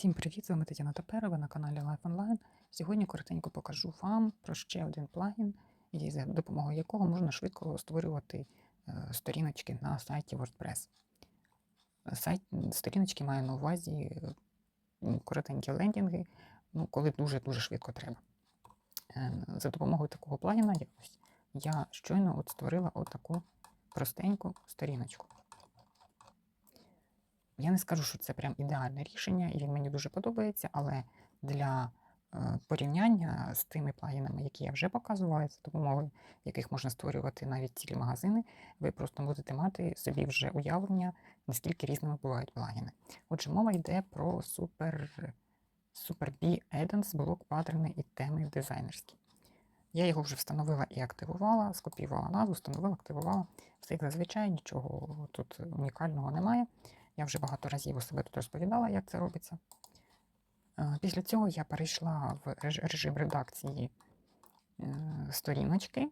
Всім привіт! З вами Тетяна Таперова на каналі Life Online. Сьогодні коротенько покажу вам про ще один плагін, за допомогою якого можна швидко створювати е, сторіночки на сайті WordPress. Сайт, сторіночки маю на увазі коротенькі лендінги, ну, коли дуже-дуже швидко треба. Е, За допомогою такого плагіна я щойно от створила отаку простеньку сторіночку. Я не скажу, що це прям ідеальне рішення, і він мені дуже подобається, але для е, порівняння з тими плагінами, які я вже показувала, за допомогою яких можна створювати навіть цілі магазини, ви просто будете мати собі вже уявлення, наскільки різними бувають плагіни. Отже, мова йде про Super, Super B Addons, блок паттерни і теми дизайнерські. Я його вже встановила і активувала, скопіювала назву, встановила, активувала. Все як зазвичай, нічого тут унікального немає. Я вже багато разів у себе тут розповідала, як це робиться. Е, Після цього я перейшла в режим редакції е, сторіночки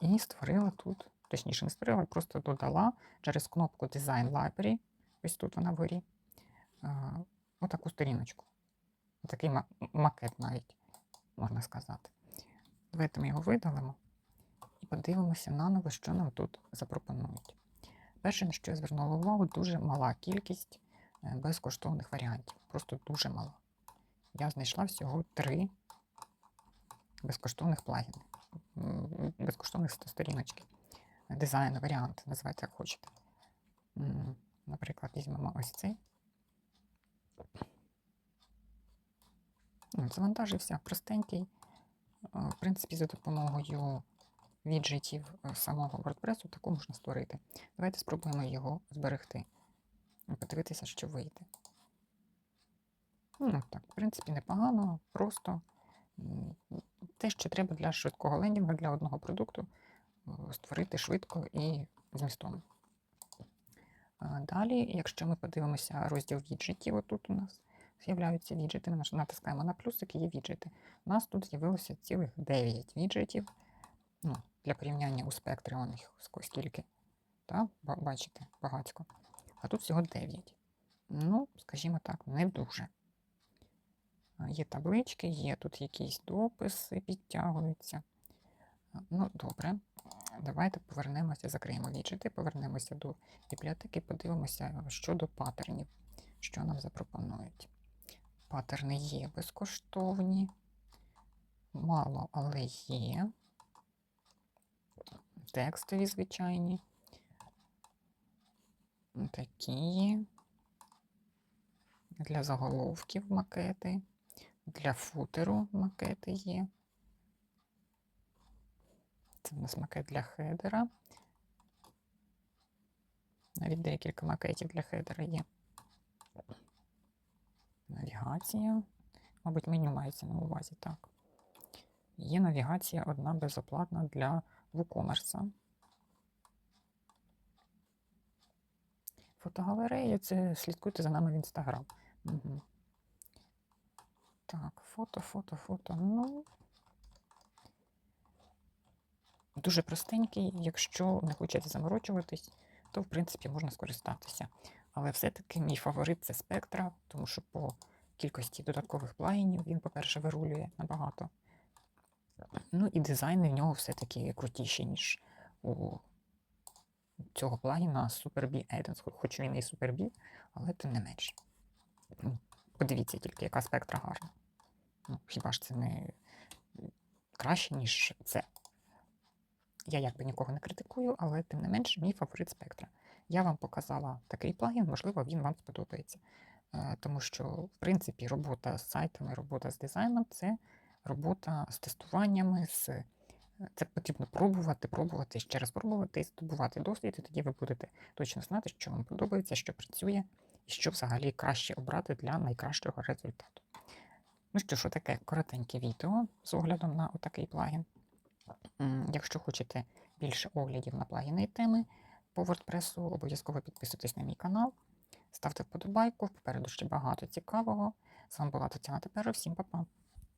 і створила тут, точніше, не створила, просто додала через кнопку Design Library, ось тут вона вгорі, е, отаку сторіночку. Такий макет навіть, можна сказати. Давайте ми його видалимо і подивимося наново, що нам тут запропонують. Перше, на що я звернула увагу, дуже мала кількість е, безкоштовних варіантів. Просто дуже мала. Я знайшла всього три безкоштовних плагіни, безкоштовних сторіночки. Дизайн, варіант, називайте як хочете. Наприклад, візьмемо ось цей. Завантажився простенький. Е, В принципі, за допомогою віджитів е, самого WordPress таку можна створити. Давайте спробуємо його зберегти. Подивитися, що вийде. Ну, так, в принципі, непогано, просто те, що треба для швидкого лендінгу, для одного продукту, е, створити швидко і змістовно. Далі, якщо ми подивимося розділ віджитів, отут у нас з'являються віджити, ми натискаємо на плюсик і є віджити. У нас тут з'явилося цілих 9 віджитів. Ну, для порівняння у спектрі у них скільки. Та? Бачите, багатько. А тут всього 9. Ну, скажімо так, не дуже. Є таблички, є тут якісь дописи, підтягуються. Ну, добре. Давайте повернемося, закриємо віджити, повернемося до бібліотеки, подивимося щодо паттернів, що нам запропонують. Паттерни є безкоштовні. Мало, але є. Текстові звичайні. Такі. Для заголовків макети. Для футеру макети є. Це у нас макет для хедера. Навіть декілька макетів для хедера є. Навігація. Мабуть, меню мається на увазі, так. Є навігація одна безоплатна для WooCommerce. Фотогалерея це слідкуйте за нами в інстаграм. Угу. Так, фото, фото, фото. Ну. Дуже простенький. Якщо не хочете заморочуватись, то в принципі можна скористатися. Але все-таки мій фаворит це спектра, тому що по кількості додаткових плагінів він, по-перше, вирулює набагато. Ну і дизайни в нього все-таки крутіші, ніж у цього плагіна SuperB Addons, хо- хоч він і SuperB, але тим не менш. Ну, Подивіться тільки, яка спектра гарна. Ну, хіба ж це не краще, ніж це? Я якби нікого не критикую, але тим не менш, мій фаворит спектра. Я вам показала такий плагін, можливо, він вам сподобається. Е, Тому що, в принципі, робота з сайтами, робота з дизайном це робота з тестуваннями, з це потрібно пробувати, пробувати, ще раз пробувати, здобувати досвід, і тоді ви будете точно знати, що вам подобається, що працює, і що взагалі краще обрати для найкращого результату. Ну що ж, таке коротеньке відео з оглядом на отакий плагін. Якщо хочете більше оглядів на плагіни і теми по WordPress, обов'язково підписуйтесь на мій канал, ставте вподобайку, попереду ще багато цікавого. З вами була Тетяна Тепера, всім па-па!